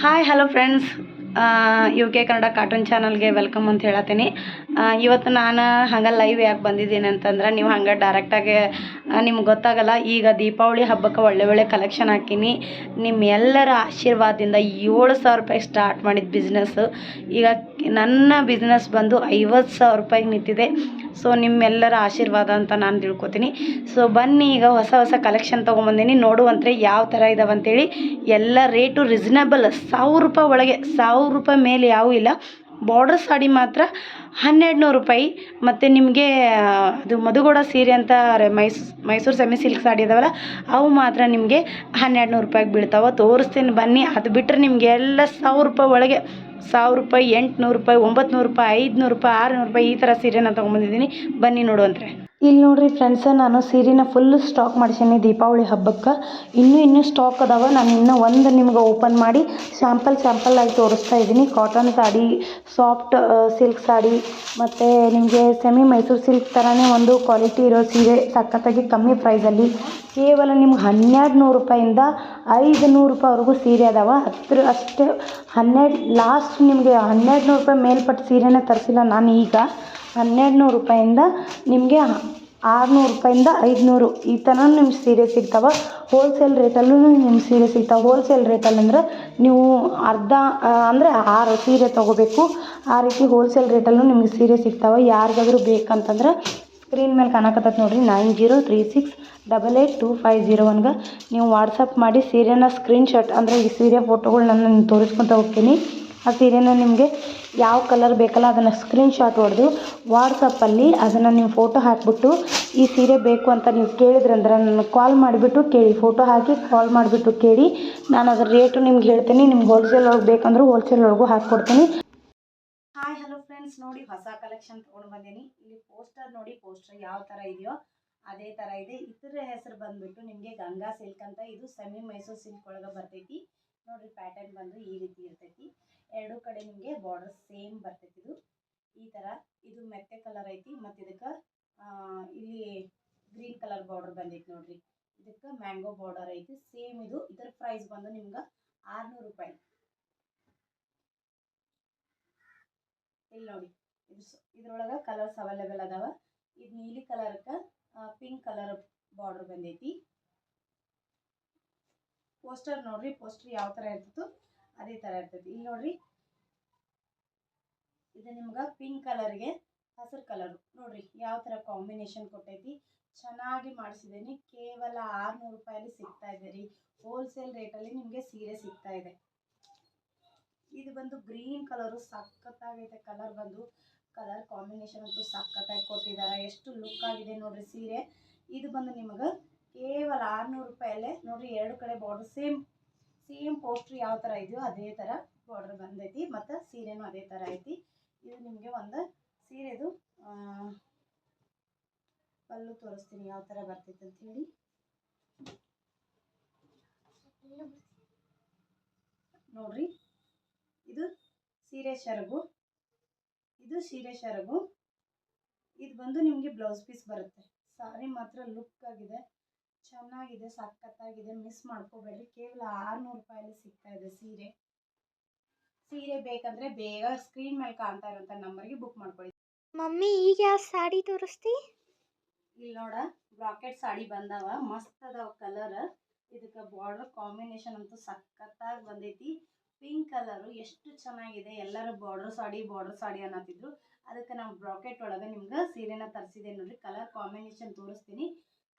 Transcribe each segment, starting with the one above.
Hi hello friends U K Kannada cartoon ಚಾನಲ್ಗೆ welcome ಅಂತ ಹೇಳತ್ತೀನಿ. ಇವತ್ತು ನಾನು ಹಂಗೆ ಲೈವ್ ಯಾಕೆ ಬಂದಿದ್ದೀನಿ ಅಂತಂದ್ರೆ ನೀವು ಹಂಗೆ ಡೈರೆಕ್ಟಾಗಿ ನಿಮ್ಗೆ ಗೊತ್ತಾಗಲ್ಲ, ಈಗ ದೀಪಾವಳಿ ಹಬ್ಬಕ್ಕೆ ಒಳ್ಳೆ ಒಳ್ಳೆ ಕಲೆಕ್ಷನ್ ಹಾಕೀನಿ. ನಿಮ್ಮೆಲ್ಲರ ಆಶೀರ್ವಾದದಿಂದ ಏಳು ಸಾವಿರ ರೂಪಾಯಿ ಸ್ಟಾರ್ಟ್ ಮಾಡಿದ ಬಿಸ್ನೆಸ್ಸು ಈಗ ನನ್ನ ಬಿಸ್ನೆಸ್ ಬಂದು ಐವತ್ತು ಸಾವಿರ ರೂಪಾಯಿಗೆ ನಿಂತಿದೆ. ಸೊ ನಿಮ್ಮೆಲ್ಲರ ಆಶೀರ್ವಾದ ಅಂತ ನಾನು ತಿಳ್ಕೊತೀನಿ. ಸೊ ಬನ್ನಿ ಈಗ ಹೊಸ ಹೊಸ ಕಲೆಕ್ಷನ್ ತೊಗೊಂಬಂದಿನಿ. ನೋಡುವಂತ್ರೆ ಯಾವ ಥರ ಇದಾವೆ ಅಂತೇಳಿ ಎಲ್ಲ ರೇಟು ರೀಸನಬಲ್ ಸಾವಿರ ರೂಪಾಯಿ ಒಳಗೆ, ಸಾವಿರ ರೂಪಾಯಿ ಮೇಲೆ ಯಾವೂ ಇಲ್ಲ. ಬಾರ್ಡರ್ ಸಾಡಿ ಮಾತ್ರ ಹನ್ನೆರಡು ನೂರು ರೂಪಾಯಿ. ಮತ್ತು ನಿಮಗೆ ಅದು ಮಧುಗೋಡ ಸೀರೆ ಅಂತ ರೆ- ಮೈಸ್, ಮೈಸೂರು ಸೆಮಿ ಸಿಲ್ಕ್ ಸಾಡಿ ಇದಾವಲ್ಲ, ಅವು ಮಾತ್ರ ನಿಮಗೆ ಹನ್ನೆರಡು ನೂರು ರೂಪಾಯಿಗೆ ಬೀಳ್ತಾವೆ. ತೋರಿಸ್ತೀನಿ ಬನ್ನಿ. ಅದು ಬಿಟ್ಟರೆ ನಿಮಗೆ ಎಲ್ಲ ಸಾವಿರ ರೂಪಾಯಿ ಒಳಗೆ, ಸಾವಿರ ರೂಪಾಯಿ, ಎಂಟುನೂರು ರೂಪಾಯಿ ಒಂಬತ್ತು ನೂರು ರೂಪಾಯಿ, ಐದುನೂರು ರೂಪಾಯಿ, ಆರುನೂರು ರೂಪಾಯಿ ಈ ಥರ ಸೀರೆನ ತೊಗೊಂಬಂದಿದ್ದೀನಿ. ಬನ್ನಿ ನೋಡುವಂತ್ರೆ. ಇಲ್ಲಿ ನೋಡ್ರಿ ಫ್ರೆಂಡ್ಸ ನಾನು ಸೀರೆನ ಫುಲ್ ಸ್ಟಾಕ್ ಮಾಡಿಸೀನಿ ದೀಪಾವಳಿ ಹಬ್ಬಕ್ಕೆ. ಇನ್ನೂ ಇನ್ನೂ ಸ್ಟಾಕ್ ಅದಾವ. ನಾನು ಇನ್ನೂ ಒಂದು ನಿಮ್ಗೆ ಓಪನ್ ಮಾಡಿ ಸ್ಯಾಂಪಲ್ ಸ್ಯಾಂಪಲ್ ಆಗಿ ತೋರಿಸ್ತಾ ಇದ್ದೀನಿ cotton sari soft silk sari, ಮತ್ತು ನಿಮಗೆ ಸೆಮಿ ಮೈಸೂರು ಸಿಲ್ಕ್ ಥರನೇ ಒಂದು ಕ್ವಾಲಿಟಿ ಇರೋ ಸೀರೆ ಸಖತ್ತಾಗಿ ಕಮ್ಮಿ ಪ್ರೈಸಲ್ಲಿ ಕೇವಲ ನಿಮ್ಗೆ ಹನ್ನೆರಡು ನೂರು ರೂಪಾಯಿಂದ ಐದು ನೂರು ರೂಪಾಯಿವರೆಗೂ ಸೀರೆ ಅದಾವ. ಹತ್ರ ಅಷ್ಟೇ ಹನ್ನೆರಡು ಲಾಸ್ಟ್ ನಿಮಗೆ ಹನ್ನೆರಡು ನೂರು ರೂಪಾಯಿ ಮೇಲ್ಪಟ್ಟು ಸೀರೆನೇ ತರಿಸಿಲ್ಲ ನಾನು ಈಗ ಹನ್ನೆರಡು ನೂರು ರೂಪಾಯಿಂದ ನಿಮಗೆ ಆರುನೂರು ರೂಪಾಯಿಂದ ಐದುನೂರು. ಈ ಥರ ನಿಮ್ಗೆ ಸೀರೆ ಸಿಗ್ತಾವೆ. ಹೋಲ್ಸೇಲ್ ರೇಟಲ್ಲೂ ನಿಮ್ಗೆ ಸೀರೆ ಸಿಗ್ತಾವೆ. ಹೋಲ್ಸೇಲ್ ರೇಟಲ್ಲಿ ಅಂದ್ರೆ ನೀವು ಅರ್ಧ ಅಂದರೆ ಆರು ಸೀರೆ ತೊಗೋಬೇಕು. ಆ ರೀತಿ ಹೋಲ್ಸೇಲ್ ರೇಟಲ್ಲೂ ನಿಮ್ಗೆ ಸೀರೆ ಸಿಗ್ತಾವೆ. ಯಾರಿಗಾದ್ರೂ ಬೇಕಂತಂದ್ರೆ ಸ್ಕ್ರೀನ್ ಮೇಲೆ ಕಾಣಕತ್ತೈತೆ ನೋಡಿರಿ. Nine zero three six double eight two five zero ಒನ್ಗೆ ನೀವು ವಾಟ್ಸಪ್ ಮಾಡಿ ಸೀರೆನ ಸ್ಕ್ರೀನ್ಶಾಟ್ ಅಂದರೆ ಈ ಸೀರೆ ಫೋಟೋಗಳು ನಾನು ತೋರಿಸ್ಕೊತ ಹೋಗ್ತೀನಿ. ಆ ಸೀರೆನ ನಿಮಗೆ ಯಾವ ಕಲರ್ ಬೇಕಲ್ಲ ಅದನ್ನು ಸ್ಕ್ರೀನ್ಶಾಟ್ ಹೊಡೆದು ವಾಟ್ಸಪ್ಪಲ್ಲಿ ಅದನ್ನು ನೀವು ಫೋಟೋ ಹಾಕಿಬಿಟ್ಟು ಈ ಸೀರೆ ಬೇಕು ಅಂತ ನೀವು ಕೇಳಿದ್ರಂದ್ರೆ ನಾನು ಕಾಲ್ ಮಾಡಿಬಿಟ್ಟು ಕೇಳಿ ಫೋಟೋ ಹಾಕಿ ಕಾಲ್ ಮಾಡಿಬಿಟ್ಟು ಕೇಳಿ. ನಾನು ಅದರ ರೇಟು ನಿಮ್ಗೆ ಹೇಳ್ತೀನಿ, ನಿಮ್ಗೆ ಹೋಲ್ಸೇಲ್ ಒಳಗೆ ಬೇಕಂದ್ರೆ ಹೋಲ್ಸೇಲ್ ಒಳಗೂ ಹಾಕ್ಕೊಡ್ತೀನಿ. ಹಾಯ್ ಹಲೋ ಫ್ರೆಂಡ್ಸ್ ನೋಡಿ ಹೊಸ ಕಲೆಕ್ಷನ್ ತೊಗೊಂಡು ಬಂದೀನಿ. ಇಲ್ಲಿ ಪೋಸ್ಟರ್ ನೋಡಿ ಪೋಸ್ಟರ್ ಯಾವ ಥರ ಇದೆಯೋ ಅದೇ ಥರ ಇದೆ. ಇದರ ಹೆಸರು ಬಂದ್ಬಿಟ್ಟು ನಿಮಗೆ ಗಂಗಾ ಸಿಲ್ಕ್ ಅಂತ, ಇದು ಸೆಮಿ ಮೈಸೂರು ಸಿಲ್ಕ್ ಒಳಗೆ ಬರ್ತೈತಿ. ನೋಡ್ರಿ ಪ್ಯಾಟರ್ನ್ ಬಂದು ಈ ರೀತಿ ಇರ್ತೈತಿ. ಎರಡೂ ಕಡೆ ನಿಮಗೆ ಬಾರ್ಡರ್ ಸೇಮ್ ಬರ್ತೈತಿ ಇದು. ಈ ಥರ ಇದು ಮೆತ್ತೆ ಕಲರ್ ಐತಿ ಮತ್ತು ಇದಕ್ಕೆ ಇಲ್ಲಿ ಗ್ರೀನ್ ಕಲರ್ ಬಾರ್ಡರ್ ಬಂದೈತಿ ನೋಡ್ರಿ. ಇದಕ್ಕೆ ಮ್ಯಾಂಗೋ ಬಾರ್ಡರ್ ಐತಿ. ಸೇಮ್ ಇದು, ಇದರ ಪ್ರೈಸ್ ಬಂದು ನಿಮ್ಗೆ ಆರ್ನೂರು ರೂಪಾಯಿ. ಇಲ್ಲಿ ನೋಡಿ, ಇದು ಇದ್ರೊಳಗೆ ಕಲರ್ಸ್ ಅವೈಲೇಬಲ್ ಅದಾವ. ಇದು ನೀಲಿ ಕಲರ್ಗೆ ಪಿಂಕ್ ಕಲರ್ ಬಾರ್ಡರ್ ಬಂದೈತಿ. ಪೋಸ್ಟರ್ ನೋಡ್ರಿ ಪೋಸ್ಟರ್ ಯಾವ ಥರ ಇರ್ತಿತ್ತು ಅದೇ ಥರ ಇರ್ತೈತಿ ಇಲ್ಲಿ ನೋಡ್ರಿ. ಇದು ನಿಮ್ಗೆ ಪಿಂಕ್ ಕಲರ್ಗೆ ಹಸಿರು ಕಲರ್ ನೋಡ್ರಿ ಯಾವ ಥರ ಕಾಂಬಿನೇಷನ್ ಕೊಟ್ಟೈತಿ. ಚೆನ್ನಾಗಿ ಮಾಡಿಸಿದ್ದೀನಿ ಕೇವಲ ಆರುನೂರು ರೂಪಾಯಲ್ಲಿ ಸಿಗ್ತಾ ಇದೆ ರೀ. ಹೋಲ್ಸೇಲ್ ರೇಟಲ್ಲಿ ನಿಮಗೆ ಸೀರೆ ಸಿಗ್ತಾ ಇದೆ. ಇದು ಬಂದು ಗ್ರೀನ್ ಕಲರು ಸಖತ್ತಾಗೈತೆ ಕಲರ್ ಬಂದು. ಕಲರ್ ಕಾಂಬಿನೇಷನ್ ಅಂತೂ ಸಖತ್ತಾಗಿ ಕೊಟ್ಟಿದ್ದಾರೆ ಎಷ್ಟು ಲುಕ್ ಆಗಿದೆ ನೋಡ್ರಿ ಸೀರೆ. ಇದು ಬಂದು ನಿಮಗೆ ಕೇವಲ ಆರುನೂರು ರೂಪಾಯಲ್ಲೇ ನೋಡ್ರಿ ಎರಡು ಕಡೆ ಬಾರ್ಡರ್ ಸೇಮ್ ಸೇಮ್ ಪೋಸ್ಟ್ರ್ ಯಾವ ಥರ ಇದೆಯೋ ಅದೇ ಥರ ಬಾರ್ಡರ್ ಬಂದೈತಿ, ಮತ್ತು ಸೀರೆನೂ ಅದೇ ಥರ ಐತಿ. ಇದು ನಿಮಗೆ ಒಂದು ಸೀರೆದು ಪಲ್ಲು ತೋರಿಸ್ತೀನಿ ಯಾವ ಥರ ಬರ್ತೈತೆ ಅಂತ ಹೇಳಿ. ನೋಡ್ರಿ, ಇದು ಸೀರೆ ಶರಗು, ಇದು ಸೀರೆ ಶರಗು. ಇದು ಬಂದು ನಿಮಗೆ ಬ್ಲೌಸ್ ಪೀಸ್ ಬರುತ್ತೆ. ಸಾರಿ ಮಾತ್ರ ಲುಕ್ ಆಗಿದೆ. ಚೆನ್ನಾಗಿದೆ ಸಖತ್ತಾಗಿದೆ ಮಿಸ್ ಮಾಡ್ಕೋಬೇಡಿ ಕೇವಲ ಆರುನೂರು ರೂಪಾಯಲ್ಲಿ ಸಿಗ್ತಾ ಇದೆ ಸೀರೆ. ಸೀರೆ ಬೇಕಂದ್ರೆ ಬೇಗ ಸ್ಕ್ರೀನ್ ಮೇಲೆ ಕಾಣ್ತಾ ಇರೋಂಥ ನಂಬರ್ಗೆ ಬುಕ್ ಮಾಡ್ಕೊಳ್ಳಿ. ಮಮ್ಮಿ ಈಗ ಯಾವ ಸಾಡಿ ತೋರಿಸ್ತಿ? ಇಲ್ಲಿ ನೋಡ ಬ್ರಾಕೆಟ್ ಸಾಡಿ ಬಂದಾವ ಮಸ್ತ್ ಅದಾವ ಕಲರ್ ಇದಕ್ಕೆ ಬಾರ್ಡರ್ ಕಾಂಬಿನೇಷನ್ ಅಂತೂ ಸಖತ್ತಾಗಿ ಬಂದೈತಿ. ಪಿಂಕ್ ಕಲರು ಎಷ್ಟು ಚೆನ್ನಾಗಿದೆ ಎಲ್ಲರೂ ಬಾರ್ಡರ್ ಸಾಡಿ ಬಾರ್ಡರ್ ಸಾಡಿ ಅನ್ನತ್ತಿದ್ರು. ಅದಕ್ಕೆ ನಾವು ಬ್ರಾಕೆಟ್ ಒಳಗೆ ನಿಮ್ಗೆ ಸೀರೆನ ತರಿಸಿದೆ ನೋಡ್ರಿ ಕಲರ್ ಕಾಂಬಿನೇಷನ್ ತೋರಿಸ್ತೀನಿ.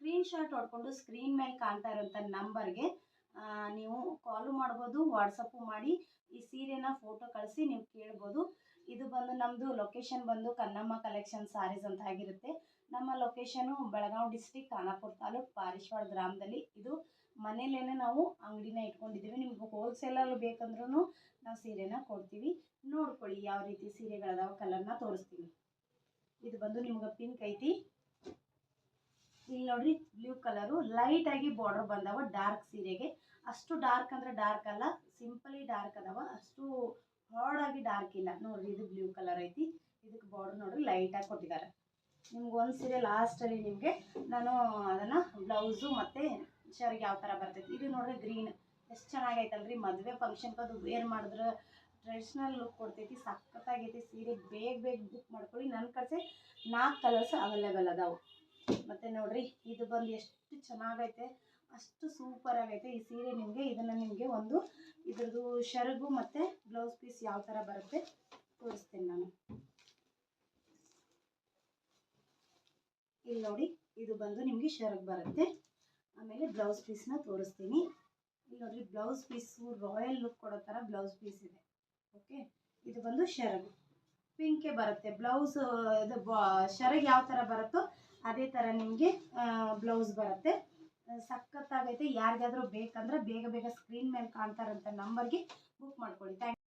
ಸ್ಕ್ರೀನ್ ಶಾಟ್ ಹೊಡ್ಕೊಂಡು ಸ್ಕ್ರೀನ್ ಮೇಲೆ ಕಾಣ್ತಾ ಇರೋಂಥ ನಂಬರ್ಗೆ ನೀವು ಕಾಲು ಮಾಡ್ಬೋದು ವಾಟ್ಸಪ್ಪು ಮಾಡಿ, ಈ ಸೀರೆನ ಫೋಟೋ ಕಳಿಸಿ ನೀವು ಕೇಳ್ಬೋದು. ಇದು ಬಂದು ನಮ್ಮದು ಲೊಕೇಶನ್ ಬಂದು ಕನ್ನಮ್ಮ ಕಲೆಕ್ಷನ್ ಸಾರೀಸ್ ಅಂತ ಆಗಿರುತ್ತೆ. ನಮ್ಮ ಲೊಕೇಶನು ಬೆಳಗಾವಿ ಡಿಸ್ಟಿಕ್ ಖಾನಾಪುರ ತಾಲೂಕು ಪಾರಿಶ್ವಾಳ ಗ್ರಾಮದಲ್ಲಿ. ಇದು ಮನೇಲೇನೆ ನಾವು ಅಂಗಡಿನ ಇಟ್ಕೊಂಡಿದ್ದೀವಿ. ನಿಮ್ಗೆ ಹೋಲ್ಸೇಲಲ್ಲಿ ಬೇಕಂದ್ರೂ ನಾವು ಸೀರೆನ ಕೊಡ್ತೀವಿ. ನೋಡ್ಕೊಳ್ಳಿ ಯಾವ ರೀತಿ ಸೀರೆಗಳದಾವ ಕಲರ್ನ ತೋರಿಸ್ತೀವಿ ಇದು ಬಂದು ನಿಮ್ಗೆ ಪಿಂಕ್ ಐತಿ. ಇಲ್ಲಿ ನೋಡ್ರಿ ಬ್ಲೂ ಕಲರು ಆಗಿ ಬಾರ್ಡರ್ ಬಂದವ ಡಾರ್ಕ್ ಸೀರೆಗೆ. ಅಷ್ಟು ಡಾರ್ಕ್ ಅಂದ್ರೆ ಡಾರ್ಕ್ ಅಲ್ಲ ಸಿಂಪಲಿ ಡಾರ್ಕ್ ಅದಾವ. ಅಷ್ಟು ಹಾರ್ಡಾಗಿ ಡಾರ್ಕ್ ಇಲ್ಲ. ನೋಡ್ರಿ ಇದು ಬ್ಲೂ ಕಲರ್ ಐತಿ. ಇದಕ್ಕೆ ಬಾರ್ಡರ್ ನೋಡ್ರಿ ಆಗಿ ಕೊಟ್ಟಿದ್ದಾರೆ ನಿಮ್ಗೆ ಒಂದು ಸೀರೆ ಲಾಸ್ಟಲ್ಲಿ ನಿಮಗೆ ನಾನು ಅದನ್ನು ಬ್ಲೌಸು ಮತ್ತು ಶರ್ಗೆ ಯಾವ ಥರ ಬರ್ತೈತಿ. ಇದು ನೋಡ್ರಿ ಗ್ರೀನ್ ಎಷ್ಟು ಚೆನ್ನಾಗೈತಲ್ರಿ ಮದುವೆ ಫಂಕ್ಷನ್ ಅದು ವೇರ್ ಮಾಡಿದ್ರೆ ಟ್ರೆಡಿಷ್ನಲ್ ಲುಕ್ ಕೊಡ್ತೈತಿ. ಸಖತ್ತಾಗೈತಿ ಸೀರೆ. ಬೇಗ ಬೇಗ ಬುಕ್ ಮಾಡ್ಕೊಳ್ಳಿ. ನನ್ನ ಕಡೆ ನಾಲ್ಕು ಕಲರ್ಸ್ ಅವೈಲೇಬಲ್ ಅದಾವೆ. ಮತ್ತು ನೋಡ್ರಿ, ಇದು ಬಂದು ಎಷ್ಟು ಚೆನ್ನಾಗೈತೆ, ಅಷ್ಟು ಸೂಪರ್ ಆಗೈತೆ. ಈ ಸೀರೆ ನಿಮಗೆ, ಇದನ್ನು ನಿಮಗೆ ಒಂದು ಇದ್ರದ್ದು ಶರಗು ಮತ್ತು ಬ್ಲೌಸ್ ಪೀಸ್ ಯಾವ ಥರ ಬರುತ್ತೆ ತೋರಿಸ್ತೀನಿ ನಾನು. ಇಲ್ಲಿ ನೋಡಿ, ಇದು ಬಂದು ನಿಮಗೆ ಶರಗ್ ಬರುತ್ತೆ. ಆಮೇಲೆ ಬ್ಲೌಸ್ ಪೀಸ್ನ ತೋರಿಸ್ತೀನಿ. ಇಲ್ಲಿ ನೋಡ್ರಿ ಬ್ಲೌಸ್ ಪೀಸು ರಾಯಲ್ ಲುಕ್ ಕೊಡೋ ಥರ ಬ್ಲೌಸ್ ಪೀಸ್ ಇದೆ. ಓಕೆ ಇದು ಬಂದು ಶರಗ್. ಪಿಂಕೆ ಬರುತ್ತೆ. ಬ್ಲೌಸ್ ಇದು ಶರಗ್ ಯಾವ ಥರ ಬರುತ್ತೋ ಅದೇ ಥರ ನಿಮಗೆ ಬ್ಲೌಸ್ ಬರುತ್ತೆ. ಸಖತ್ತಾಗೈತೆ. ಯಾರಿಗಾದ್ರೂ ಬೇಕಂದ್ರೆ ಬೇಗ ಬೇಗ ಸ್ಕ್ರೀನ್ ಮೇಲೆ ಕಾಣ್ತಾರಂತ ನಂಬರ್ಗೆ ಬುಕ್ ಮಾಡ್ಕೊಳ್ಳಿ. Thank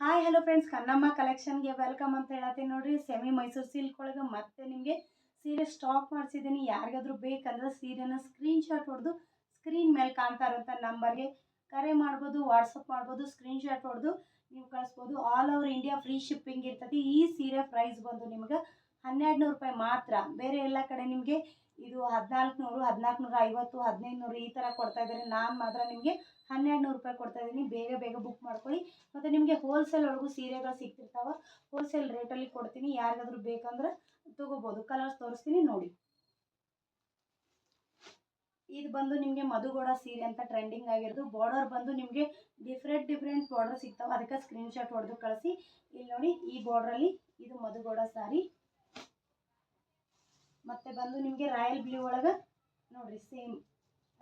hi hello friends Kannamma ಕಲೆಕ್ಷನ್ಗೆ welcome ಅಂತ ಹೇಳತ್ತೀನಿ ನೋಡಿರಿ. ಸೆಮಿ ಮೈಸೂರು ಸಿಲ್ಕ್ ಒಳಗೆ ಮತ್ತೆ ನಿಮಗೆ ಸೀರೆ ಸ್ಟಾಕ್ ಮಾಡಿಸಿದ್ದೀನಿ. ಯಾರಿಗಾದ್ರೂ ಬೇಕಂದ್ರೆ ಸೀರೆನ ಸ್ಕ್ರೀನ್ಶಾಟ್ ಹೊಡೆದು ಸ್ಕ್ರೀನ್ ಮೇಲೆ ಕಾಣ್ತಾರಂತ ಇರೋಂಥ ನಂಬರ್ಗೆ ಕರೆ ಮಾಡ್ಬೋದು ವಾಟ್ಸಪ್ ಮಾಡ್ಬೋದು ಸ್ಕ್ರೀನ್ಶಾಟ್ ಹೊಡೆದು ನೀವು ಕಳಿಸ್ಬೋದು. All over India free shipping ಇರ್ತೈತಿ. ಈ ಸೀರೆ ಪ್ರೈಸ್ ಬಂದು ನಿಮ್ಗೆ ಹನ್ನೆರಡು ನೂರು ರೂಪಾಯಿ ಮಾತ್ರ. ಬೇರೆ ಎಲ್ಲ ಕಡೆ ನಿಮಗೆ ಇದು ಹದಿನಾಲ್ಕು ನೂರು ಹದಿನಾಲ್ಕು ನೂರ ಐವತ್ತು ಹದಿನೈದು ನೂರು ಈ ಥರ ಕೊಡ್ತಾ ಇದ್ದಾರೆ. ನಾನು ಮಾತ್ರ ನಿಮಗೆ ಹನ್ನೆರಡು ನೂರು ರೂಪಾಯಿ ಕೊಡ್ತಾ ಇದ್ದೀನಿ. ಬೇಗ ಬೇಗ ಬುಕ್ ಮಾಡ್ಕೊಳ್ಳಿ. ಮತ್ತು ನಿಮಗೆ ಹೋಲ್ಸೇಲ್ ಒಳಗೂ ಸೀರೆಗಳು ಸಿಗ್ತಿರ್ತಾವೆ. ಹೋಲ್ಸೇಲ್ ರೇಟಲ್ಲಿ ಕೊಡ್ತೀನಿ. ಯಾರಿಗಾದ್ರೂ ಬೇಕಂದ್ರೆ ತೊಗೋಬೋದು. ಕಲರ್ಸ್ ತೋರಿಸ್ತೀನಿ, ನೋಡಿ. ಇದು ಬಂದು ನಿಮಗೆ ಮಧುಗೋಡ ಸೀರೆ ಅಂತ ಟ್ರೆಂಡಿಂಗ್ ಆಗಿರೋದು. ಬಾರ್ಡರ್ ಬಂದು ನಿಮಗೆ ಡಿಫ್ರೆಂಟ್ ಡಿಫ್ರೆಂಟ್ ಬಾರ್ಡರ್ ಸಿಗ್ತಾವೆ. ಅದಕ್ಕೆ ಸ್ಕ್ರೀನ್ಶಾಟ್ ಹೊಡೆದು ಕಳಿಸಿ. ಇಲ್ಲಿ ನೋಡಿ, ಈ ಬಾರ್ಡ್ರಲ್ಲಿ ಇದು ಮಧುಗೋಡ ಸಾರಿ ಮತ್ತೆ ಬಂದು ನಿಮಗೆ ರಾಯಲ್ ಬ್ಲೂ ಒಳಗೆ, ನೋಡಿರಿ ಸೇಮ್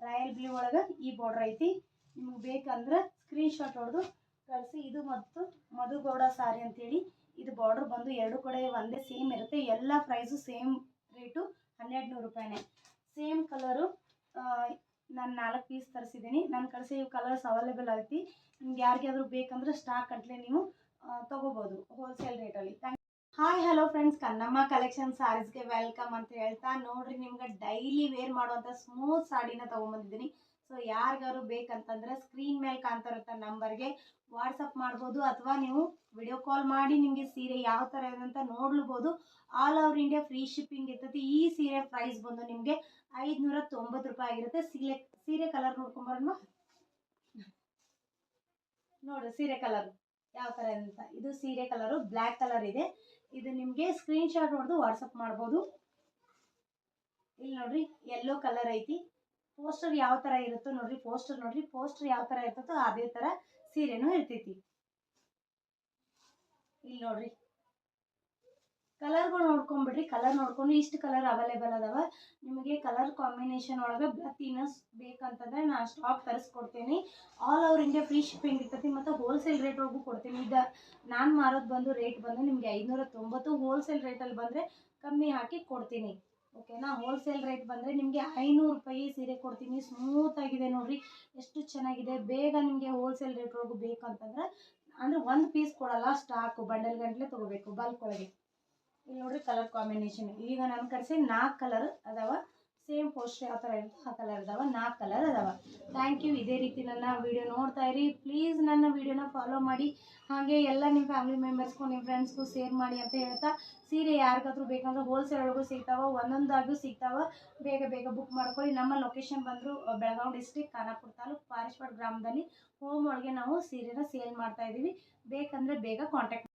ರಾಯಲ್ ಬ್ಲೂ ಒಳಗೆ ಈ ಬಾರ್ಡರ್ ಐತಿ. ನಿಮಗೆ ಬೇಕಂದ್ರೆ ಸ್ಕ್ರೀನ್ಶಾಟ್ ಹೊಡೆದು ಕಳಿಸಿ. ಇದು ಮತ್ತು ಮಧುಗೌಡ ಸಾರಿ ಅಂತೇಳಿ ಇದು ಬಾರ್ಡರ್ ಬಂದು ಎರಡು ಕಡೆ ಒಂದೇ ಸೇಮ್ ಇರುತ್ತೆ. ಎಲ್ಲ ಪ್ರೈಸು ಸೇಮ್ ರೇಟು ಹನ್ನೆರಡು ನೂರು ರೂಪಾಯಿನೇ. ಸೇಮ್ ಕಲರು ನಾನು ನಾಲ್ಕು ಪೀಸ್ ತರಿಸಿದ್ದೀನಿ ನಾನು ಕಳಿಸಿ ಕಲರ್ಸ್ ಅವೈಲೇಬಲ್ ಐತಿ. ನಿಮ್ಗೆ ಯಾರಿಗಾದ್ರೂ ಬೇಕಂದ್ರೆ ಸ್ಟಾಕ್ ಅಂತಲೇ ನೀವು ತೊಗೋಬೋದು ಹೋಲ್ಸೇಲ್ ರೇಟಲ್ಲಿ thank hi hello friends Kannamma collection ಸಾರೀಸ್ಗೆ welcome ಅಂತ ಹೇಳ್ತಾ ನೋಡ್ರಿ, ನಿಮ್ಗೆ ಡೈಲಿ ವೇರ್ ಮಾಡುವಂಥ ಸ್ಮೂತ್ ಸಾಡಿನ ತೊಗೊಂಬಂದಿದ್ದೀನಿ. ಸೊ ಯಾರಿಗಾರು ಬೇಕಂತಂದ್ರೆ ಸ್ಕ್ರೀನ್ ಮೇಲೆ ಕಾಣ್ತಾ ಇರುತ್ತ ನಂಬರ್ಗೆ ವಾಟ್ಸಪ್ ಮಾಡ್ಬೋದು ಅಥವಾ ನೀವು ವಿಡಿಯೋ ಕಾಲ್ ಮಾಡಿ ನಿಮಗೆ ಸೀರೆ ಯಾವ ಥರ ಇದೆ ಅಂತ ನೋಡ್ಲಬೋದು. All over India free shipping ಇರ್ತೈತಿ. ಈ ಸೀರೆ ಪ್ರೈಸ್ ಬಂದು ನಿಮಗೆ ಐದುನೂರ ತೊಂಬತ್ತು ರೂಪಾಯಿ ಆಗಿರುತ್ತೆ. ಸೀರೆ ಸೀರೆ ಕಲರ್ ನೋಡ್ಕೊಂಬರೋಣ ನೋಡು ಸೀರೆ ಕಲರ್ ಯಾವ ಥರ ಇದೆ ಅಂತ. ಇದು ಸೀರೆ ಕಲರು ಬ್ಲ್ಯಾಕ್ ಕಲರ್ ಇದೆ. ಇದು ನಿಮಗೆ ಸ್ಕ್ರೀನ್ಶಾಟ್ ಹೊಡೆದು ವಾಟ್ಸಪ್ ಮಾಡ್ಬೋದು. ಇಲ್ಲಿ ನೋಡ್ರಿ ಎಲ್ಲೋ ಕಲರ್ ಐತಿ. ಪೋಸ್ಟರ್ ಯಾವ ಥರ ಇರುತ್ತೋ ನೋಡ್ರಿ ಪೋಸ್ಟರ್ ನೋಡ್ರಿ ಪೋಸ್ಟರ್ ಯಾವ ಥರ ಇರ್ತದೋ ಅದೇ ಥರ ಸೀರೆನೂ ಇರ್ತೈತಿ. ಇಲ್ಲಿ ನೋಡ್ರಿ. ಕಲರ್ಗಳು ನೋಡ್ಕೊಂಬಿಡ್ರಿ ಕಲರ್ ನೋಡ್ಕೊಂಡು ಇಷ್ಟು ಕಲರ್ ಅವೈಲೇಬಲ್ ಅದಾವ. ನಿಮಗೆ ಕಲರ್ ಕಾಂಬಿನೇಷನ್ ಒಳಗೆ ಇನ್ನಸ್ ಬೇಕಂತಂದ್ರೆ ನಾನು stock ತರಿಸ್ಕೊಡ್ತೀನಿ. All over India free shipping ಇರ್ತೈತಿ ಮತ್ತು ಹೋಲ್ಸೇಲ್ ರೇಟ್ ಒಳಗೂ ಕೊಡ್ತೀನಿ. ಇದು ನಾನು ಮಾರೋದು ಬಂದು ರೇಟ್ ಬಂದು ನಿಮಗೆ ಐನೂರ ತೊಂಬತ್ತು ಹೋಲ್ಸೇಲ್ ರೇಟಲ್ಲಿ ಬಂದರೆ ಕಮ್ಮಿ ಹಾಕಿ ಕೊಡ್ತೀನಿ. ಓಕೆನಾ ಹೋಲ್ಸೇಲ್ ರೇಟ್ ಬಂದರೆ ನಿಮಗೆ ಐನೂರು ರೂಪಾಯಿ ಸೀರೆ ಕೊಡ್ತೀನಿ. ಸ್ಮೂತ್ ಆಗಿದೆ ನೋಡ್ರಿ. ಎಷ್ಟು ಚೆನ್ನಾಗಿದೆ. ಬೇಗ ನಿಮಗೆ ಹೋಲ್ಸೇಲ್ ರೇಟ್ ಒಳಗೂ ಬೇಕಂತಂದ್ರೆ ಅಂದರೆ ಒಂದು ಪೀಸ್ ಕೊಡಲ್ಲ ಸ್ಟಾಕು ಬಂಡಲ್ ಗಂಟಲೆ ತೊಗೋಬೇಕು ಬಲ್ಕ್ ಒಳಗೆ. ಇಲ್ಲಿ ನೋಡ್ರಿ ಕಲರ್ ಕಾಂಬಿನೇಷನ್ ಈಗ ನಾನು ಕಡಿಸಿ ನಾಲ್ಕು ಕಲರ್ ಅದಾವ. ಸೇಮ್ ಪೋಸ್ಟರ್ ಯಾವ ಥರ ಇರ್ತದೆ, ಆ ಕಲರ್ ಅದಾವ ನಾಲ್ಕು ಕಲರ್ ಅದಾವ. ಥ್ಯಾಂಕ್ ಯು ಇದೇ ರೀತಿ ನನ್ನ ವಿಡಿಯೋ ನೋಡ್ತಾ ಇರಿ. ಪ್ಲೀಸ್ ನನ್ನ ವಿಡಿಯೋನ ಫಾಲೋ ಮಾಡಿ. ಹಾಗೆ ಎಲ್ಲ ನಿಮ್ಮ ಫ್ಯಾಮಿಲಿ ಮೆಂಬರ್ಸ್ಗೂ ನಿಮ್ಮ ಫ್ರೆಂಡ್ಸ್ಗೂ ಶೇರ್ ಮಾಡಿ ಅಂತ ಹೇಳ್ತಾ, ಸೀರೆ ಯಾರಿಗಾದ್ರೂ ಬೇಕಂದ್ರೆ ಹೋಲ್ಸೇಲ್ ಒಳಗೂ ಸಿಗ್ತಾವ ಒಂದೊಂದಾಗೂ ಸಿಗ್ತಾವ. ಬೇಗ ಬೇಗ ಬುಕ್ ಮಾಡ್ಕೊಳ್ಳಿ. ನಮ್ಮ ಲೊಕೇಶನ್ ಬಂದರು ಬೆಳಗಾವಿ ಡಿಸ್ಟ್ರಿಕ್ಟ್ ಖಾನಾಪುರ ತಾಲೂಕು ಪಾರೇಶ್ವರ ಗ್ರಾಮದಲ್ಲಿ. ಹೋಮ್ ಒಳಗೆ ನಾವು ಸೀರೆನ ಸೇಲ್ ಮಾಡ್ತಾ ಇದ್ದೀವಿ. ಬೇಕಂದರೆ ಬೇಗ ಕಾಂಟ್ಯಾಕ್ಟ್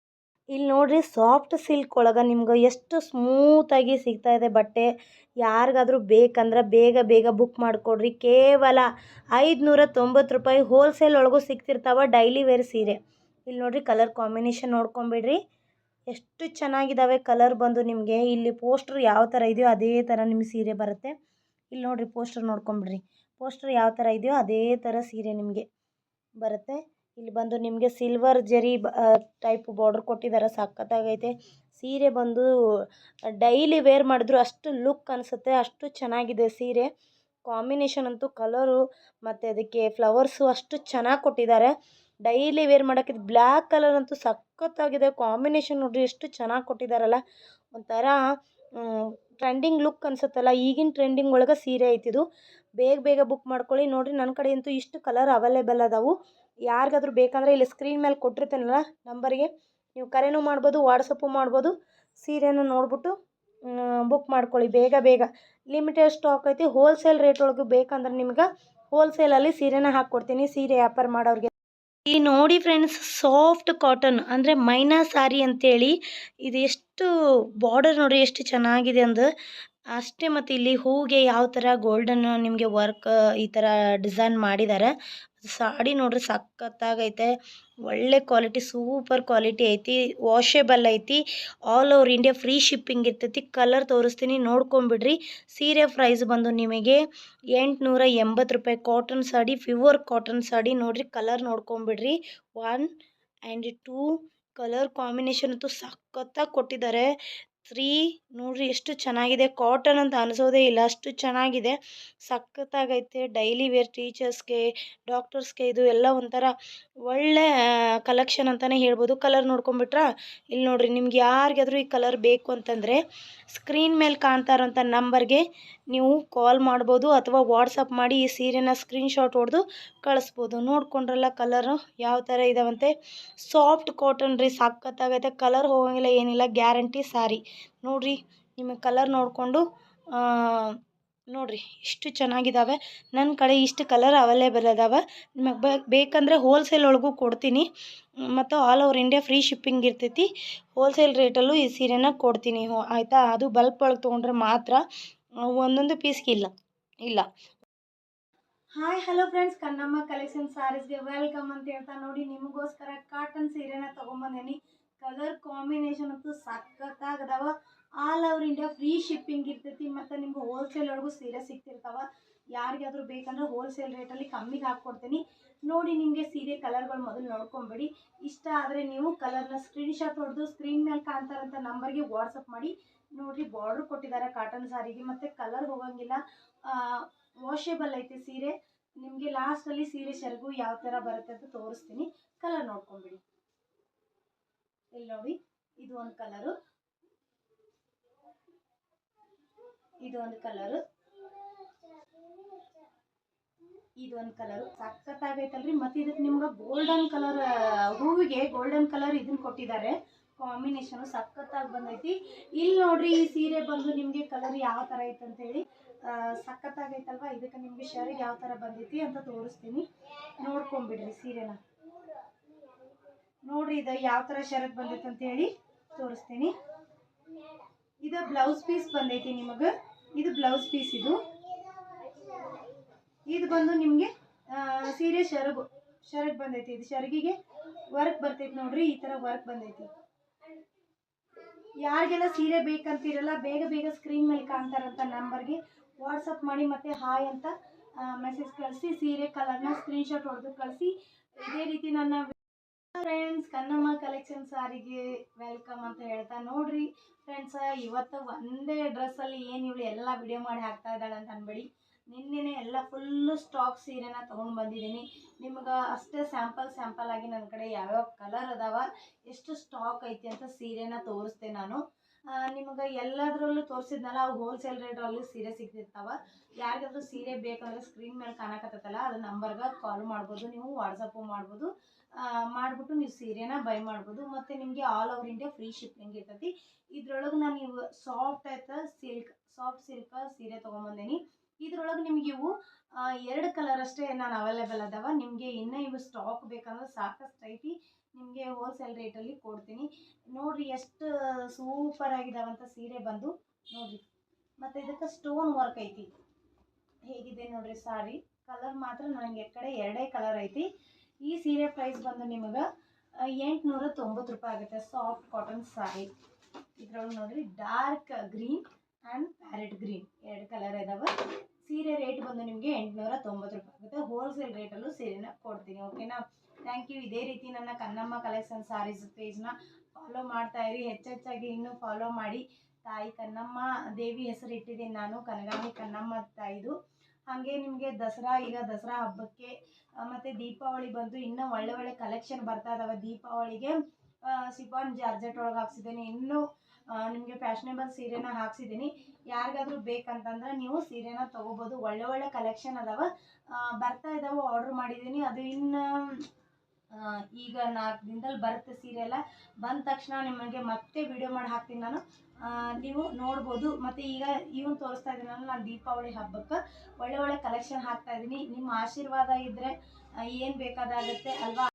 ಇಲ್ಲಿ ನೋಡ್ರಿ ಸಾಫ್ಟ್ ಸಿಲ್ಕ್ ಒಳಗೆ ನಿಮ್ಗೆ ಎಷ್ಟು ಸ್ಮೂತಾಗಿ ಸಿಗ್ತಾ ಇದೆ ಬಟ್ಟೆ. ಯಾರಿಗಾದ್ರೂ ಬೇಕಂದ್ರೆ ಬೇಗ ಬೇಗ ಬುಕ್ ಮಾಡಿಕೊಡ್ರಿ. ಕೇವಲ ಐದುನೂರ ತೊಂಬತ್ತು ರೂಪಾಯಿ ಹೋಲ್ಸೇಲ್ ಒಳಗೂ ಸಿಗ್ತಿರ್ತಾವ ಡೈಲಿ ವೇರ್ ಸೀರೆ. ಇಲ್ಲಿ ನೋಡ್ರಿ ಕಲರ್ ಕಾಂಬಿನೇಷನ್ ನೋಡ್ಕೊಂಬಿಡ್ರಿ. ಎಷ್ಟು ಚೆನ್ನಾಗಿದ್ದಾವೆ ಕಲರ್ ಬಂದು ನಿಮಗೆ. ಇಲ್ಲಿ ಪೋಸ್ಟರ್ ಯಾವ ಥರ ಇದೆಯೋ ಅದೇ ಥರ ನಿಮ್ಗೆ ಸೀರೆ ಬರುತ್ತೆ. ಇಲ್ಲಿ ನೋಡ್ರಿ ಪೋಸ್ಟರ್ ನೋಡ್ಕೊಂಬಿಡ್ರಿ. ಪೋಸ್ಟರ್ ಯಾವ ಥರ ಇದೆಯೋ ಅದೇ ಥರ ಸೀರೆ ನಿಮಗೆ ಬರುತ್ತೆ. ಇಲ್ಲಿ ಬಂದು ನಿಮಗೆ ಸಿಲ್ವರ್ ಜರಿ ಟೈಪ್ ಬಾರ್ಡ್ರ್ ಕೊಟ್ಟಿದ್ದಾರೆ ಸಖತ್ತಾಗೈತೆ. ಸೀರೆ ಬಂದು ಡೈಲಿ ವೇರ್ ಮಾಡಿದ್ರು ಅಷ್ಟು ಲುಕ್ ಅನಿಸುತ್ತೆ, ಅಷ್ಟು ಚೆನ್ನಾಗಿದೆ ಸೀರೆ. ಕಾಂಬಿನೇಷನ್ ಅಂತೂ ಕಲರು ಮತ್ತು ಅದಕ್ಕೆ ಫ್ಲವರ್ಸು ಅಷ್ಟು ಚೆನ್ನಾಗಿ ಕೊಟ್ಟಿದ್ದಾರೆ ಡೈಲಿ ವೇರ್ ಮಾಡೋಕ್ಕೆ ಬ್ಲ್ಯಾಕ್ ಕಲರ್ ಅಂತೂ ಸಖತ್ತಾಗಿದೆ. ಕಾಂಬಿನೇಷನ್ ನೋಡಿರಿ ಎಷ್ಟು ಚೆನ್ನಾಗಿ ಕೊಟ್ಟಿದ್ದಾರಲ್ಲ ಒಂಥರ ಟ್ರೆಂಡಿಂಗ್ ಲುಕ್ ಅನಿಸುತ್ತಲ್ಲ. ಈಗಿನ ಟ್ರೆಂಡಿಂಗ್ ಒಳಗೆ ಸೀರೆ ಐತಿದು ಬೇಗ ಬೇಗ ಬುಕ್ ಮಾಡ್ಕೊಳ್ಳಿ. ನೋಡಿರಿ ನನ್ನ ಕಡೆ ಅಂತೂ ಇಷ್ಟು ಕಲರ್ ಅವೈಲೇಬಲ್ ಅದಾವು. ಯಾರಿಗಾದ್ರೂ ಬೇಕಂದರೆ ಇಲ್ಲಿ ಸ್ಕ್ರೀನ್ ಮೇಲೆ ಕೊಟ್ಟಿರ್ತೀನಲ್ಲ ನಂಬರಿಗೆ ನೀವು ಕರೆನೂ ಮಾಡ್ಬೋದು ವಾಟ್ಸಪ್ಪು ಮಾಡ್ಬೋದು, ಸೀರೆನ ನೋಡ್ಬಿಟ್ಟು ಬುಕ್ ಮಾಡ್ಕೊಳ್ಳಿ ಬೇಗ ಬೇಗ. ಲಿಮಿಟೆಡ್ ಸ್ಟಾಕ್ ಐತಿ ಹೋಲ್ಸೇಲ್ ರೇಟ್ ಒಳಗೆ ಬೇಕಂದ್ರೆ ನಿಮ್ಗೆ ಹೋಲ್ಸೇಲಲ್ಲಿ ಸೀರೆನ ಹಾಕ್ಕೊಡ್ತೀನಿ, ಸೀರೆ ವ್ಯಾಪಾರ ಮಾಡೋರಿಗೆ. ಈ ನೋಡಿ ಫ್ರೆಂಡ್ಸ್ ಸಾಫ್ಟ್ ಕಾಟನ್ ಅಂದರೆ ಮೈನಾ ಸಾರಿ ಅಂತೇಳಿ, ಇದು ಎಷ್ಟು ಬಾರ್ಡರ್ ನೋಡಿ ಎಷ್ಟು ಚೆನ್ನಾಗಿದೆ ಅಂದು. ಅಷ್ಟೇ ಮತ್ತು ಇಲ್ಲಿ ಹೂಗೆ ಯಾವ ಥರ ಗೋಲ್ಡನ್ ನಿಮಗೆ ವರ್ಕ್ ಈ ಥರ ಡಿಸೈನ್ ಮಾಡಿದ್ದಾರೆ ಸಾಡಿ ನೋಡ್ರಿ ಸಖತ್ತಾಗೈತೆ. ಒಳ್ಳೆ ಕ್ವಾಲಿಟಿ ಸೂಪರ್ ಕ್ವಾಲಿಟಿ ಐತಿ. ವಾಷೇಬಲ್ ಐತಿ. All over India free shipping ಇರ್ತೈತಿ. ಕಲರ್ ತೋರಿಸ್ತೀನಿ, ನೋಡ್ಕೊಂಬಿಡ್ರಿ. ಸೀರೆ ಪ್ರೈಸ್ ಬಂದು ನಿಮಗೆ ಎಂಟುನೂರ ಎಂಬತ್ತು ರೂಪಾಯಿ. Cotton sari pure cotton sari. ನೋಡ್ರಿ colour ನೋಡ್ಕೊಂಬಿಡ್ರಿ. One and two colour combination ಅಂತೂ ಸಖತ್ತಾಗಿ ಕೊಟ್ಟಿದ್ದಾರೆ. ತ್ರೀ ನೋಡ್ರಿ ಎಷ್ಟು ಚೆನ್ನಾಗಿದೆ. ಕಾಟನ್ ಅಂತ ಅನಿಸೋದೇ ಇಲ್ಲ. ಅಷ್ಟು ಚೆನ್ನಾಗಿದೆ. ಸಖತ್ತಾಗೈತೆ. ಡೈಲಿ ವೇರ್ ಟೀಚರ್ಸ್ಗೆ ಡಾಕ್ಟರ್ಸ್ಗೆ ಇದು ಎಲ್ಲ ಒಂಥರ ಒಳ್ಳೆ ಕಲೆಕ್ಷನ್ ಅಂತಲೇ ಹೇಳ್ಬೋದು. ಕಲರ್ ನೋಡ್ಕೊಂಬಿಟ್ರಾ ಇಲ್ಲಿ ನೋಡ್ರಿ ನಿಮ್ಗೆ ಯಾರಿಗಾದ್ರೂ ಈ ಕಲರ್ ಬೇಕು ಅಂತಂದರೆ ಸ್ಕ್ರೀನ್ ಮೇಲೆ ಕಾಣ್ತಾ ಇರೋಂಥ ನಂಬರ್ಗೆ ನೀವು ಕಾಲ್ ಮಾಡ್ಬೋದು ಅಥವಾ ವಾಟ್ಸಪ್ ಮಾಡಿ ಈ ಸೀರೆನ ಸ್ಕ್ರೀನ್ಶಾಟ್ ಹೊಡೆದು ಕಳಿಸ್ಬೋದು. ನೋಡ್ಕೊಂಡ್ರಲ್ಲ ಕಲರು ಯಾವ ಥರ ಇದಾವಂತೆ? ಸಾಫ್ಟ್ ಕಾಟನ್ ರೀ, ಸಖತ್ತಾಗೈತೆ. ಕಲರ್ ಹೋಗಂಗಿಲ್ಲ, ಏನಿಲ್ಲ ಗ್ಯಾರಂಟಿ ಸಾರಿ. ನೋಡ್ರಿ ನಿಮಗೆ ಕಲರ್ ನೋಡಿಕೊಂಡು ನೋಡ್ರಿ, ಇಷ್ಟು ಚೆನ್ನಾಗಿದ್ದಾವೆ ನನ್ನ ಕಡೆ ಇಷ್ಟು ಕಲರ್ ಅವೈಲೇಬಲ್ ಅದಾವೆ. ನಿಮಗೆ ಬೇಕಂದರೆ ಹೋಲ್ಸೇಲ್ ಒಳಗೂ ಕೊಡ್ತೀನಿ. ಮತ್ತು all over India free shipping ಇರ್ತೈತಿ. ಹೋಲ್ಸೇಲ್ ರೇಟಲ್ಲೂ ಈ ಸೀರೆನ ಕೊಡ್ತೀನಿ. ಆಯಿತಾ? ಅದು ಬಲ್ಪ್ ಒಳಗೆ ತೊಗೊಂಡ್ರೆ ಮಾತ್ರ ಒಂದೊಂದು ಪೀಸ್ಗೆ ಇಲ್ಲ ಇಲ್ಲ. Hi hello friends Kannamma collection ಸ್ಯಾರೀಸ್ಗೆ welcome ಅಂತ ಹೇಳ್ತಾ ನೋಡಿ, ನಿಮಗೋಸ್ಕರ ಕಾಟನ್ ಸೀರೆನ ತೊಗೊಂಬಂದೇನಿ. ಕಲರ್ ಕಾಂಬಿನೇಷನ್ ಅಂತೂ ಸಖತ್ತಾಗದವ. All over India free shipping ಇರ್ತೈತಿ ಮತ್ತು ನಿಮ್ಗೆ ಹೋಲ್ಸೇಲ್ ಒಳಗೂ ಸೀರೆ ಸಿಗ್ತಿರ್ತಾವ. ಯಾರಿಗಾದ್ರೂ ಬೇಕಂದ್ರೆ ಹೋಲ್ಸೇಲ್ ರೇಟಲ್ಲಿ ಕಮ್ಮಿಗೆ ಹಾಕ್ಕೊಡ್ತೀನಿ. ನೋಡಿ ನಿಮಗೆ ಸೀರೆ ಕಲರ್ಗಳು ಮೊದಲು ನೋಡ್ಕೊಂಬೇಡಿ. ಇಷ್ಟ ಆದರೆ ನೀವು ಕಲರ್ನ ಸ್ಕ್ರೀನ್ಶಾಟ್ ಹೊಡೆದು ಸ್ಕ್ರೀನ್ ಮೇಲೆ ಕಾಣ್ತಾರಂಥ ನಂಬರ್ಗೆ ವಾಟ್ಸಪ್ ಮಾಡಿ. ನೋಡಿರಿ ಬಾರ್ಡರ್ ಕೊಟ್ಟಿದ್ದಾರೆ ಕಾಟನ್ ಸಾರಿಗೆ. ಮತ್ತೆ ಕಲರ್ ಹೋಗಂಗಿಲ್ಲ. ವಾಷೇಬಲ್ ಐತೆ ಸೀರೆ. ನಿಮಗೆ ಲಾಸ್ಟಲ್ಲಿ ಸೀರೆ ಸೆರಗು ಯಾವ ಥರ ಬರುತ್ತೆ ಅಂತ ತೋರಿಸ್ತೀನಿ. ಕಲರ್ ನೋಡ್ಕೊಂಬಿಡಿ. ಇಲ್ಲಿ ನೋಡಿ, ಇದು ಒಂದು ಕಲರು ಇದು ಒಂದು ಕಲರು ಇದು ಒಂದು ಕಲರು ಸಖತ್ತಾಗೈತಲ್ರಿ. ಮತ್ತೆ ಇದಕ್ಕೆ ನಿಮ್ಗೆ ಗೋಲ್ಡನ್ ಕಲರ್ ಹೂವಿಗೆ ಗೋಲ್ಡನ್ ಕಲರ್ ಇದನ್ನ ಕೊಟ್ಟಿದ್ದಾರೆ. ಕಾಂಬಿನೇಷನು ಸಖತ್ತಾಗಿ ಬಂದೈತಿ. ಇಲ್ಲಿ ನೋಡ್ರಿ ಈ ಸೀರೆ ಬಂದು ನಿಮಗೆ ಕಲರ್ ಯಾವ ಥರ ಐತೆ ಅಂತ ಹೇಳಿ. ಸಖತ್ತಾಗೈತಲ್ವಾ ಇದಕ್ಕೆ ನಿಮಗೆ ಶರ್ಟ್ ಯಾವ ಥರ ಬಂದೈತಿ ಅಂತ ತೋರಿಸ್ತೀನಿ. ನೋಡ್ಕೊಂಬಿಡ್ರಿ ಸೀರೆನ. ನೋಡ್ರಿ ಇದು ಯಾವ ಥರ ಶರತ್ ಬಂದೈತೆ ಅಂತೇಳಿ ತೋರಿಸ್ತೀನಿ. ಇದು ಬ್ಲೌಸ್ ಪೀಸ್ ಬಂದೈತಿ ನಿಮಗೆ. ಇದು ಬ್ಲೌಸ್ ಪೀಸ್ ಇದು. ಇದು ಬಂದು ನಿಮಗೆ ಸೀರೆ ಶರಗು ಶರಗ್ ಬಂದೈತಿ. ಇದು ಶರಗಿಗೆ ವರ್ಕ್ ಬರ್ತೈತಿ ನೋಡ್ರಿ. ಈ ಥರ ವರ್ಕ್ ಬಂದೈತಿ. ಯಾರಿಗೆಲ್ಲ ಸೀರೆ ಬೇಕಂತಿರಲ್ಲ, ಬೇಗ ಬೇಗ ಸ್ಕ್ರೀನ್ ಮೇಲೆ ಕಾಣ್ತಾರಂತ ನಂಬರ್ಗೆ ವಾಟ್ಸಪ್ ಮಾಡಿ ಮತ್ತು ಹಾಯ್ ಅಂತ ಮೆಸೇಜ್ ಕಳಿಸಿ, ಸೀರೆ ಕಲರ್ನ ಸ್ಕ್ರೀನ್ಶಾಟ್ ಹೊಡೆದು ಕಳಿಸಿ. ಇದೇ ರೀತಿ ನನ್ನ ಫ್ರೆಂಡ್ಸ್ ಕನ್ನಮ್ಮ ಕಲೆಕ್ಷನ್ ಸಾರಿಗೆ ವೆಲ್ಕಮ್ ಅಂತ ಹೇಳ್ತಾ ನೋಡ್ರಿ. ಫ್ರೆಂಡ್ಸ್ ಇವತ್ತು ಒಂದೇ ಡ್ರೆಸ್ಸಲ್ಲಿ ಏನು ಇವಳು ಎಲ್ಲ ವಿಡಿಯೋ ಮಾಡಿ ಹಾಕ್ತಾ ಇದ್ದಾಳೆ ಅಂತ ಅನ್ಬೇಡಿ. ನಿನ್ನೆನೆ ಎಲ್ಲ ಫುಲ್ಲು ಸ್ಟಾಕ್ ಸೀರೆನ ತೊಗೊಂಡು ಬಂದಿದ್ದೀನಿ. ನಿಮ್ಗೆ ಅಷ್ಟೇ ಸ್ಯಾಂಪಲ್ ಸ್ಯಾಂಪಲ್ ಆಗಿ ನನ್ನ ಕಡೆ ಯಾವ್ಯಾವ ಕಲರ್ ಅದಾವ, ಎಷ್ಟು ಸ್ಟಾಕ್ ಐತಿ ಅಂತ ಸೀರೆನ ತೋರಿಸ್ದೆ ನಾನು. ನಿಮ್ಗೆ ಎಲ್ಲದರಲ್ಲೂ ತೋರಿಸಿದ್ನಲ್ಲ, ಅವು ಹೋಲ್ಸೇಲ್ ರೇಟ್ರಲ್ಲೂ ಸೀರೆ ಸಿಗ್ತಿರ್ತಾವ. ಯಾರಿಗಾದ್ರೂ ಸೀರೆ ಬೇಕಂದ್ರೆ ಸ್ಕ್ರೀನ್ ಮೇಲೆ ಕಾಣಕತ್ತಲ್ಲ ಅದು ನಂಬರ್ಗೆ ಕಾಲ್ ಮಾಡ್ಬೋದು, ನೀವು ವಾಟ್ಸಪ್ಪು ಮಾಡ್ಬೋದು. ಮಾಡಿಬಿಟ್ಟು ನೀವು ಸೀರೆನ ಬೈ ಮಾಡ್ಬೋದು. ಮತ್ತು ನಿಮಗೆ all over India free shipping ಇರ್ತೈತಿ. ಇದ್ರೊಳಗೆ ನಾನು ಸಾಫ್ಟ್ ಆಯ್ತಾ ಸಿಲ್ಕ್ ಸಾಫ್ಟ್ ಸಿಲ್ಕ್ ಸೀರೆ ತೊಗೊಂಬಂದೇನಿ ಇದ್ರೊಳಗೆ ನಿಮ್ಗೆ ಇವು ಎರಡು ಕಲರ್ ಅಷ್ಟೇ ನಾನು ಅವೈಲೇಬಲ್ ಅದಾವ. ನಿಮಗೆ ಇನ್ನೂ ಇವು ಸ್ಟಾಕ್ ಬೇಕಂದ್ರೆ ಸಾಕಷ್ಟು ಐತಿ. ನಿಮಗೆ ಹೋಲ್ಸೇಲ್ ರೇಟಲ್ಲಿ ಕೊಡ್ತೀನಿ. ನೋಡಿರಿ ಎಷ್ಟು ಸೂಪರ್ ಆಗಿದಾವಂತ ಸೀರೆ ಬಂದು. ನೋಡಿರಿ. ಮತ್ತು ಇದಕ್ಕೆ ಸ್ಟೋನ್ ವರ್ಕ್ ಐತಿ. ಹೇಗಿದೆ ನೋಡಿರಿ ಸಾರಿ. ಕಲರ್ ಮಾತ್ರ ನನಗೆ ಕಡೆ ಎರಡೇ ಕಲರ್ ಐತಿ. ಈ ಸೀರೆ ಪ್ರೈಸ್ ಬಂದು ನಿಮಗೆ ಎಂಟುನೂರ ತೊಂಬತ್ತು ರೂಪಾಯಿ ಆಗುತ್ತೆ ಸಾಫ್ಟ್ ಕಾಟನ್ ಸಾರಿ. ಇದ್ರೊಳಗೆ ನೋಡಿರಿ dark green and parrot green ಎರಡು ಕಲರ್ ಇದಾವೆ. ಸೀರೆ ರೇಟ್ ಬಂದು ನಿಮಗೆ ಎಂಟುನೂರ ತೊಂಬತ್ತು ರೂಪಾಯಿ ಆಗುತ್ತೆ. ಹೋಲ್ಸೇಲ್ ರೇಟಲ್ಲೂ ಸೀರೆನ ಕೊಡ್ತೀನಿ ಓಕೆನಾ ಥ್ಯಾಂಕ್ ಯು ಇದೇ ರೀತಿ ನನ್ನ ಕನ್ನಮ್ಮ ಕಲೆಕ್ಷನ್ ಸಾರೀಸ್ ಪೇಜ್ನ ಫಾಲೋ ಮಾಡ್ತಾ ಇರಿ. ಹೆಚ್ಚೆಚ್ಚಾಗಿ ಇನ್ನೂ ಫಾಲೋ ಮಾಡಿ. ತಾಯಿ ಕನ್ನಮ್ಮ, ದೇವಿ ಹೆಸರು ಇಟ್ಟಿದ್ದೀನಿ ನಾನು ಕನಗಾಮಿ ಕನ್ನಮ್ಮ ತಾಯಿದು. ಹಾಗೆ ನಿಮಗೆ ದಸರಾ, ಈಗ ದಸರಾ ಹಬ್ಬಕ್ಕೆ ಮತ್ತು ದೀಪಾವಳಿ ಬಂದು ಇನ್ನೂ ಒಳ್ಳೆ ಒಳ್ಳೆ ಕಲೆಕ್ಷನ್ ಬರ್ತಾ ಇದಾವೆ. ದೀಪಾವಳಿಗೆ ಸಿಫಾನ್ ಜಾರ್ಜೆಟ್ ಒಳಗೆ ಹಾಕ್ಸಿದ್ದೀನಿ. ಇನ್ನೂ ನಿಮಗೆ ಫ್ಯಾಷನೇಬಲ್ ಸೀರೆನ ಹಾಕ್ಸಿದ್ದೀನಿ. ಯಾರಿಗಾದ್ರೂ ಬೇಕಂತಂದ್ರೆ ನೀವು ಸೀರೆನ ತೊಗೋಬೋದು. ಒಳ್ಳೆ ಒಳ್ಳೆ ಕಲೆಕ್ಷನ್ ಅದಾವೆ. ಬರ್ತಾ ಇದ್ದಾವೆ ಆರ್ಡ್ರ್ ಮಾಡಿದ್ದೀನಿ. ಅದು ಇನ್ನು ಈಗ ನಾಲ್ಕು ದಿನದಲ್ಲಿ ಬರುತ್ತೆ ಸೀರೆ ಎಲ್ಲ. ಬಂದ ತಕ್ಷಣ ನಿಮಗೆ ಮತ್ತೆ ವಿಡಿಯೋ ಮಾಡಿ ಹಾಕ್ತೀನಿ ನಾನು. ನೀವು ನೋಡ್ಬೋದು. ಮತ್ತು ಈಗ ಇವನ್ ತೋರಿಸ್ತಾ ಇದ್ದೀನಿ ನಾನು ನಾನು ದೀಪಾವಳಿ ಹಬ್ಬಕ್ಕೆ ಒಳ್ಳೆ ಒಳ್ಳೆ ಕಲೆಕ್ಷನ್ ಹಾಕ್ತಾ ಇದ್ದೀನಿ. ನಿಮ್ಮ ಆಶೀರ್ವಾದ ಇದ್ದರೆ ಏನು ಬೇಕಾದಾಗುತ್ತೆ ಅಲ್ವಾ?